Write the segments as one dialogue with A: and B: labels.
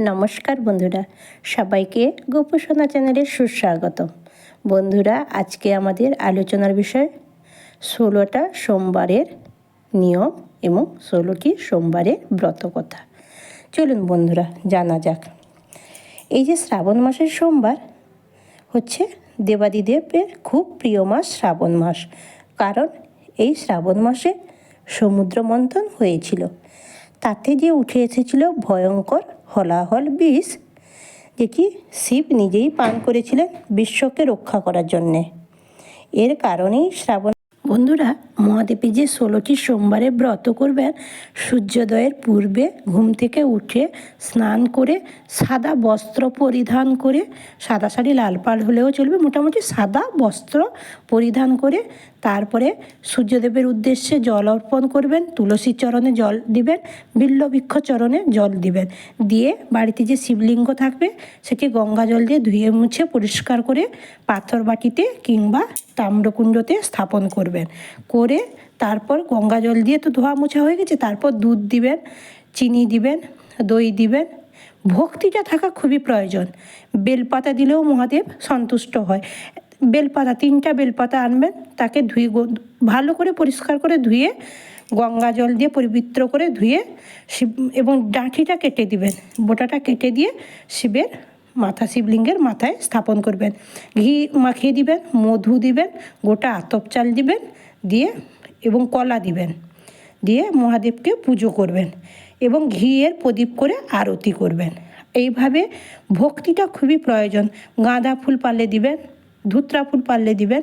A: নমস্কার বন্ধুরা, সবাইকে গোপসোনা চ্যানেলে সুস্বাগত বন্ধুরা, আজকে আমাদের আলোচনার বিষয়, ষোলোটা সোমবারের নিয়ম এবং ষোলোটি সোমবারের ব্রত কথা। চলুন বন্ধুরা, জানা যাক। এই যে শ্রাবণ মাসের সোমবার, হচ্ছে দেবাদিদেবের খুব প্রিয় মাস শ্রাবণ মাস। কারণ এই শ্রাবণ মাসে সমুদ্র মন্থন হয়েছিল। তাতে যে উঠে এসেছিল ভয়ঙ্কর হলাহল বিষ যে কি শিব নিজেই পান করেছিলেন বিশ্বকে রক্ষা করার জন্যে। এর কারণেই শ্রাবণ বন্ধুরা, মহাদেবী যে ষোলোটি সোমবারে ব্রত করবেন, সূর্যোদয়ের পূর্বে ঘুম থেকে উঠে স্নান করে সাদা বস্ত্র পরিধান করে, সাদা শাড়ি, লাল পাল হলেও চলবে, মোটামুটি সাদা বস্ত্র পরিধান করে তারপরে সূর্যদেবের উদ্দেশ্যে জল অর্পণ করবেন, তুলসী চরণে জল দিবেন, বিল্লবৃক্ষ চরণে জল দিবেন। দিয়ে বাড়িতে যে শিবলিঙ্গ থাকবে সেটি গঙ্গা জল দিয়ে ধুয়ে মুছে পরিষ্কার করে পাথর বাটিতে কিংবা তাম্রকুণ্ডতে স্থাপন করবেন। করে তারপর গঙ্গা জল দিয়ে তো ধোয়া মোছা হয়ে গেছে, তারপর দুধ দিবেন, চিনি দিবেন, দই দিবেন। ভক্তিটা থাকা খুবই প্রয়োজন। বেলপাতা দিলেও মহাদেব সন্তুষ্ট হয়। বেলপাতা, তিনটা বেলপাতা আনবেন, তাকে ধুয়ে ভালো করে পরিষ্কার করে ধুয়ে, গঙ্গা জল দিয়ে পবিত্র করে ধুয়ে শিব এবং ডাঁঠিটা কেটে দিবেন। বোটাটা কেটে দিয়ে শিবের মাথা শিবলিঙ্গের মাথায় স্থাপন করবেন। ঘি মাখিয়ে দিবেন, মধু দিবেন, গোটা আতপ চাল দিবেন, দিয়ে এবং কলা দিবেন। দিয়ে মহাদেবকে পুজো করবেন এবং ঘিয়ের প্রদীপ করে আরতি করবেন। এইভাবে ভক্তিটা খুবই প্রয়োজন। গাঁদা ফুল পারলে দিবেন, ধুত্রা ফুল পারলে দিবেন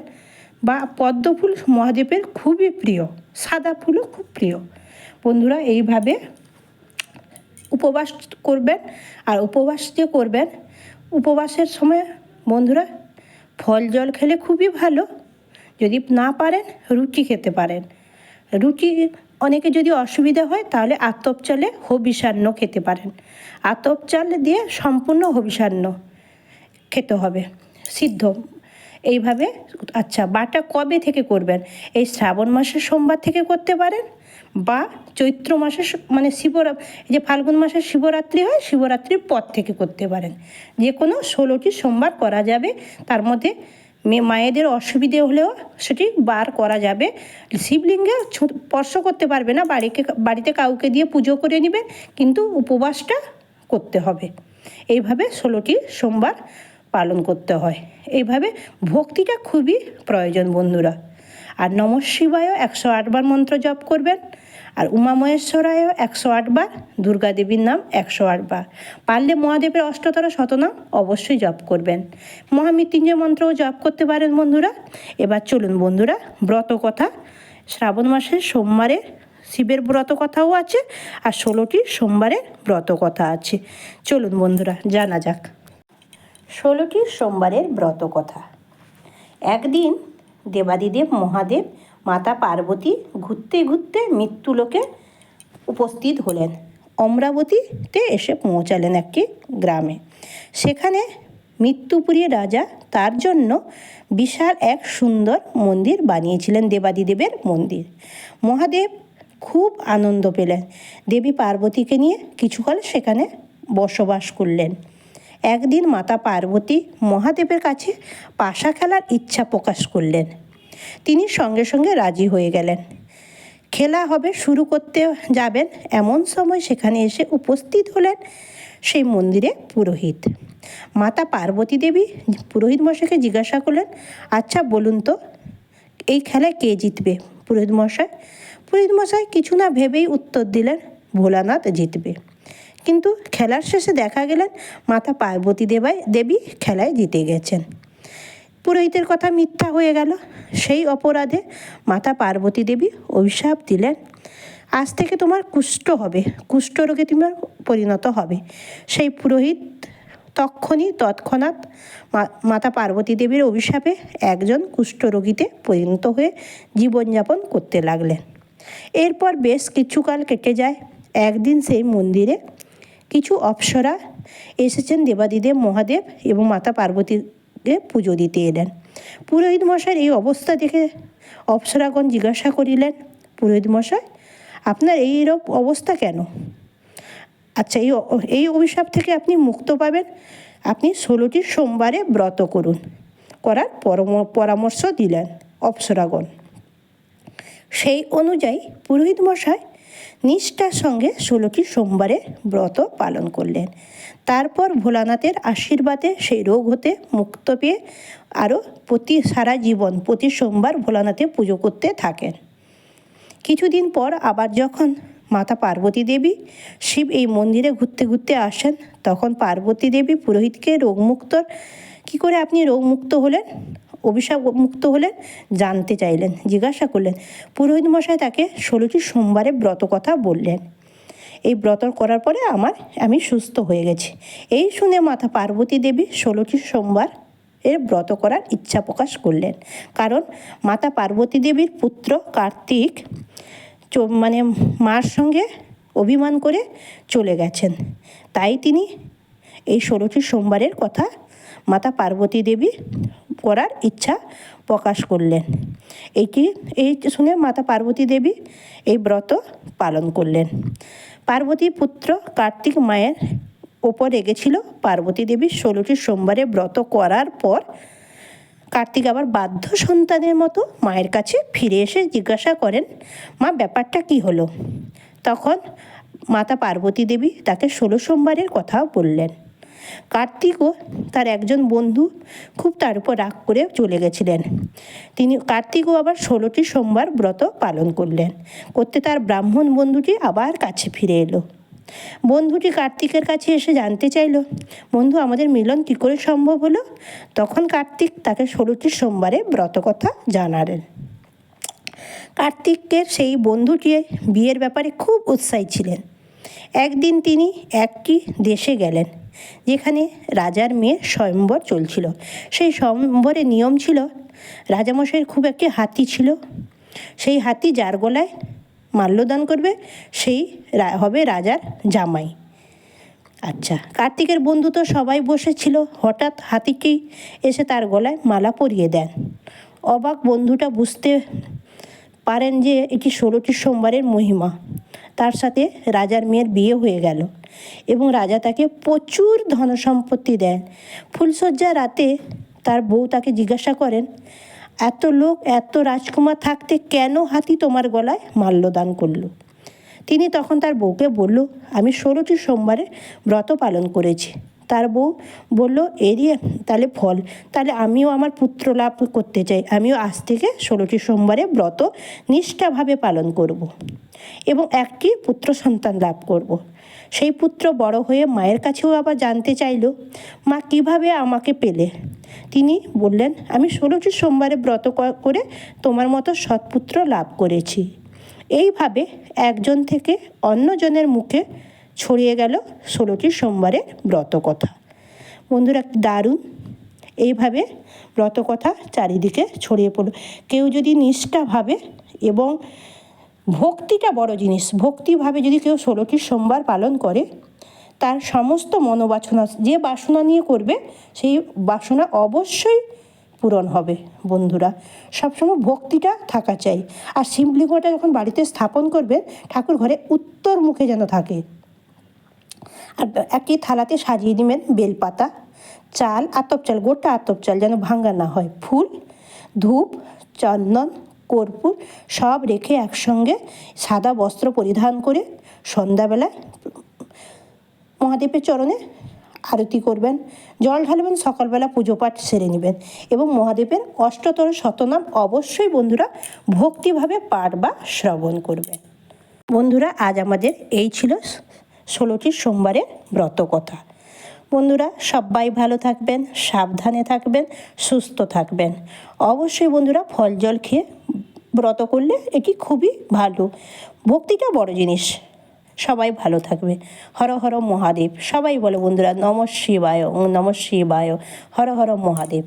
A: বা পদ্ম ফুল মহাদেবের খুবই প্রিয়, সাদা ফুলও খুব প্রিয়। বন্ধুরা, এইভাবে উপবাস করবেন আর উপবাস যে করবেন উপবাসের সময় বন্ধুরা ফল জল খেলে খুবই ভালো। যদি না পারেন রুটি খেতে পারেন। রুটি অনেকে যদি অসুবিধা হয় তাহলে আতপ চালে হবিষান্ন খেতে পারেন। আতপ চাল দিয়ে সম্পূর্ণ হবিষান্ন খেতে হবে। সিদ্ধ এইভাবে আচ্ছা বাটা কবে থেকে করবেন? এই শ্রাবণ মাসের সোমবার থেকে করতে পারেন? বা চৈত্র মাসের মানে শিবরা যে ফাল্গুন মাসের শিবরাত্রি হয়, শিবরাত্রির পর থেকে করতে পারেন। যে কোনো ষোলোটি সোমবার করা যাবে। তার মধ্যে মেয়ে মায়েদের অসুবিধে হলেও সেটি বার করা যাবে। শিবলিঙ্গে স্পর্শ করতে পারবে না। বাড়িকে, বাড়িতে কাউকে দিয়ে পুজো করে নেবেন। কিন্তু উপবাসটা করতে হবে। এইভাবে ষোলোটি সোমবার পালন করতে হয়। এইভাবে ভক্তিটা খুবই প্রয়োজন বন্ধুরা। আর নম শিবায়ও একশো আটবার মন্ত্র জপ করবেন, আর উমা মহেশ্বরায়ও একশো আটবার দুর্গা দেবীর নাম একশো আটবার পারলে মহাদেবের অষ্টতর শতনাম অবশ্যই জপ করবেন। মহামৃত্যুঞ্জয় মন্ত্রও জপ করতে পারেন বন্ধুরা। এবার চলুন বন্ধুরা, ব্রত কথা। শ্রাবণ মাসের সোমবারে শিবের ব্রত কথাও আছে, আর ষোলোটি সোমবারের ব্রত কথা আছে। চলুন বন্ধুরা, জানা যাক। ষোলোটি সোমবারের ব্রত কথা। একদিন দেবাদিদেব মহাদেব মাতা পার্বতী ঘুরতে ঘুরতে মৃত্যুলোকে উপস্থিত হলেন। অমরাবতীতে এসে পৌঁছালেন একটি গ্রামে। সেখানে মৃত্যুপুরী রাজা তার জন্য বিশাল এক সুন্দর মন্দির বানিয়েছিলেন দেবাদিদেবের মন্দির। মহাদেব খুব আনন্দ পেলেন। দেবী পার্বতীকে নিয়ে কিছুকাল সেখানে বসবাস করলেন। একদিন মাতা পার্বতী মহাদেবের কাছে পাশা খেলার ইচ্ছা প্রকাশ করলেন। তিনি সঙ্গে সঙ্গে রাজি হয়ে গেলেন। খেলা হবে, শুরু করতে যাবেন এমন সময় সেখানে এসে উপস্থিত হলেন সেই মন্দিরে পুরোহিত। মাতা পার্বতী দেবী পুরোহিত মশাইকে জিজ্ঞাসা করলেন আচ্ছা বলুন তো, এই খেলায় কে জিতবে? পুরোহিত মশাই পুরোহিত মশাই কিছু না ভেবেই উত্তর দিলেন, ভোলানাথ জিতবে। কিন্তু খেলার শেষে দেখা গেলেন মাতা পার্বতী দেবাই দেবী খেলায় জিতে গেছেন। পুরোহিতের কথা মিথ্যা হয়ে গেল। সেই অপরাধে মাতা পার্বতী দেবী অভিশাপ দিলেন, আজ থেকে তোমার কুষ্ঠ হবে, কুষ্ঠ রোগে তোমার পরিণত হবে। সেই পুরোহিত তক্ষণই তৎক্ষণাৎ মাতা পার্বতী দেবীর অভিশাপে একজন কুষ্ঠরোগীতে পরিণত হয়ে জীবনযাপন করতে লাগলেন। এরপর বেশ কিছুকাল কেটে যায়। একদিন সেই মন্দিরে কিছু অপ্সরা এসেছেন দেবাদিদেব, মহাদেব এবং মাতা পার্বতীকে পুজো দিতে এলেন। পুরোহিত মশাইয়ের এই অবস্থা দেখে অপ্সরাগণ জিজ্ঞাসা করিলেন, পুরোহিত মশাই, আপনার এই রূপ অবস্থা কেন? আচ্ছা এই এই অভিশাপ থেকে আপনি মুক্ত পাবেন। আপনি ষোলোটি সোমবারে ব্রত করুন। করার পরম- পরামর্শ দিলেন অপ্সরাগণ। সেই অনুযায়ী পুরোহিত মশাই নিষ্ঠার সঙ্গে ষোলোটি সোমবারে ব্রত পালন করলেন। তারপর ভোলানাথের আশীর্বাদে সেই রোগ হতে মুক্ত পেয়ে আরও প্রতি সারা জীবন প্রতি সোমবার ভোলানাথে পুজো করতে থাকেন। কিছুদিন পর আবার যখন মাতা পার্বতী দেবী শিব এই মন্দিরে ঘুরতে ঘুরতে আসেন, তখন পার্বতী দেবী পুরোহিতকে রোগমুক্তর কি করে আপনি রোগমুক্ত হলেন? অভিশাপ মুক্ত হলেন, জানতে চাইলেন, জিজ্ঞাসা করলেন। পুরোহিত মশাই তাকে ষোলোটি সোমবারে ব্রত কথা বললেন। এই ব্রত করার পরে আমার, আমি সুস্থ হয়ে গেছি। এই শুনে মাতা পার্বতী দেবী ষোলোটি সোমবার এর ব্রত করার ইচ্ছা প্রকাশ করলেন। কারণ মাতা পার্বতী দেবীর পুত্র কার্তিক মানে মার সঙ্গে অভিমান করে চলে গেছেন। তাই তিনি এই ষোলোটি সোমবারের কথা মাতা পার্বতী দেবী করার ইচ্ছা প্রকাশ করলেন। এইটি এই শুনে মাতা পার্বতী দেবী এই ব্রত পালন করলেন। পার্বতী পুত্র কার্তিক মায়ের ওপর রেগেছিল। পার্বতী দেবী ষোলোটি সোমবারে ব্রত করার পর কার্তিক আবার বাধ্য সন্তানের মতো মায়ের কাছে ফিরে এসে জিজ্ঞাসা করেন, মা, ব্যাপারটা কি হলো? তখন মাতা পার্বতী দেবী তাকে ষোলো সোমবারের কথা বললেন। কার্তিকও তার একজন বন্ধু খুব তার উপর রাগ করে চলে গেছিলেন। তিনি কার্তিকও আবার ষোলোটি সোমবার ব্রত পালন করলেন। করতে তার ব্রাহ্মণ বন্ধুটি আবার কাছে ফিরে এলো। বন্ধুটি কার্তিকের কাছে এসে জানতে চাইলো, বন্ধু, আমাদের মিলন কী করে সম্ভব হলো? তখন কার্তিক তাকে ষোলোটি সোমবারে ব্রত কথা জানালেন। কার্তিকের সেই বন্ধুটি বিয়ের ব্যাপারে খুব উৎসাহী ছিলেন। একদিন তিনি একটি দেশে গেলেন। যেখানে রাজার মেয়ে স্বয়ম্বর চলছিল। সেই স্বয়ম্বরের নিয়ম ছিল, রাজামশাইয়ের খুব একটি হাতি ছিল। সেই হাতি যার গলায় মাল্যদান করবে, সেই হবে রাজার জামাই। আচ্ছা কার্তিকের বন্ধু তো সবাই বসেছিল। হঠাৎ হাতিকেই এসে তার গলায় মালা পরিয়ে দেন। অবাক বন্ধুটা বুঝতে পারেন যে এটি ষোলোটি সোমবারের মহিমা। তার সাথে রাজার মেয়ের বিয়ে হয়ে গেল এবং রাজা তাকে প্রচুর ধনসম্পত্তি দেন। ফুলসজ্জা রাতে তার বউ তাকে জিজ্ঞাসা করেন, এত লোক, এত রাজকুমার থাকতে কেন হাতি তোমার গলায় মাল্যদান করল? তিনি তখন তার বউকে বলল, আমি ষোলোটি সোমবারে ব্রত পালন করেছি। তার বউ বলল এরই তাহলে ফল তাহলে আমিও আমার পুত্র লাভ করতে চাই আমিও আজ থেকে ষোলোটি সোমবারে ব্রত নিষ্ঠাভাবে পালন করব। এবং একটি পুত্র সন্তান লাভ করব। সেই পুত্র বড় হয়ে মায়ের কাছেও আবার জানতে চাইল, মা কীভাবে আমাকে পেলে তিনি বললেন, আমি ষোলোটি সোমবারে ব্রত করে তোমার মতো সৎপুত্র লাভ করেছি এইভাবে একজন থেকে অন্যজনের মুখে ছড়িয়ে গেল ষোলোটি সোমবারের ব্রত কথা বন্ধুরা, দারুণ। এইভাবে ব্রত কথা চারিদিকে ছড়িয়ে পড়ল। কেউ যদি নিষ্ঠাভাবে এবং ভক্তিটা বড় জিনিস, ভক্তিভাবে যদি কেউ ষোলোটি সোমবার পালন করে, তার সমস্ত মনোবাসনা, যে বাসনা নিয়ে করবে, সেই বাসনা অবশ্যই পূরণ হবে, বন্ধুরা। সবসময় ভক্তিটা থাকা চাই। আর শিবলিঙ্গটা যখন বাড়িতে স্থাপন করবে, ঠাকুর ঘরে উত্তর মুখে যেন থাকে। আর একটি থালাতে সাজিয়ে নেবেন বেলপাতা, চাল, আতপ চাল, গোটা আতপ চাল যেন ভাঙ্গা না হয়। ফুল, ধূপ, চন্দন, কর্পূর সব রেখে একসঙ্গে সাদা বস্ত্র পরিধান করে সন্ধ্যাবেলায় মহাদেবের চরণে আরতি করবেন। জল ঢালবেন, সকালবেলা পুজো পাঠ সেরে নেবেন এবং মহাদেবের অষ্টতর শতনাম অবশ্যই বন্ধুরা ভক্তিভাবে পাঠ বা শ্রবণ করবেন। বন্ধুরা, আজ আমাদের এই ছিল ষোলোটি সোমবারের ব্রত কথা। বন্ধুরা, সবাই ভালো থাকবেন, সাবধানে থাকবেন, সুস্থ থাকবেন। অবশ্যই বন্ধুরা, ফল জল খেয়ে ব্রত করলে এটি খুবই ভালো। ভক্তিটা বড় জিনিস। সবাই ভালো থাকবে। হর হর মহাদেব। সবাই বলে বন্ধুরা, নম শিবায় নম শিবায়। হর হর মহাদেব।